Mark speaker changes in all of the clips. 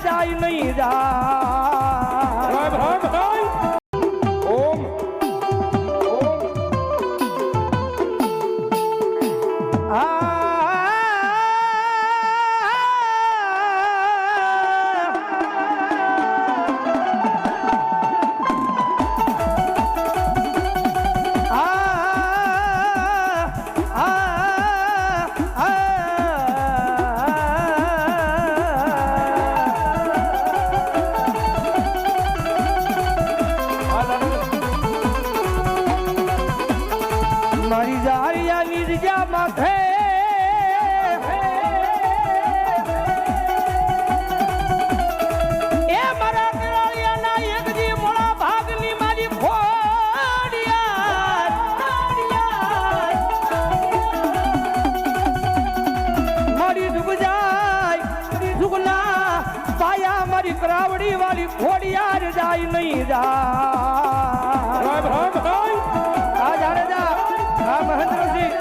Speaker 1: જાય નહીં જાય કરાવડી વાલી ફોડિયાર જાય. નહીં જા. જાડેજા આ મહેન્દ્રસિંહ.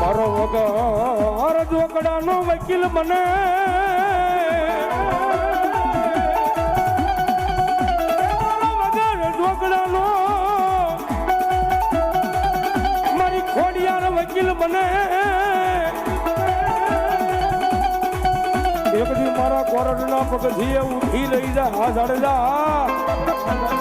Speaker 2: મારો વગર જોકડાનો વકીલ બને. કોરડના પગથી ઉઠી લઈ જા હા જાડેજા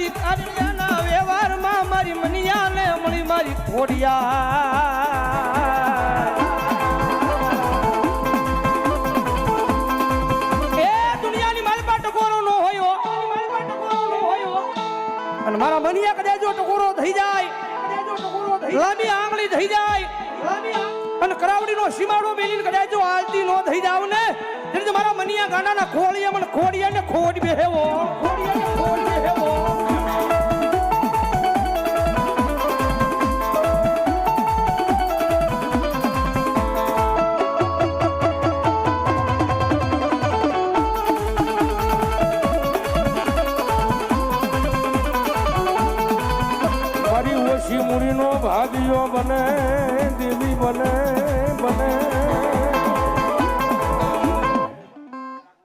Speaker 1: મારી કાળિયાના વ્યવહારમાં મારી મનિયાને મારી ખોડિયા એ દુનિયાની મારી નો ટકોરો નો મારા મનિયા કદાચ જો ટકોરો થઈ જાય, લાંબી આંગળી થઈ જાય, અને કરાવડી નો સીમાડો મેલીને કદાચ જો આલતી નો થઈ જાવ ને મારા મનિયા ગાંડાના ખોળિયા મને ખોડિયા ને ખોડ બેહેવો.
Speaker 2: ભાગ્યો બને દેવી બને બને.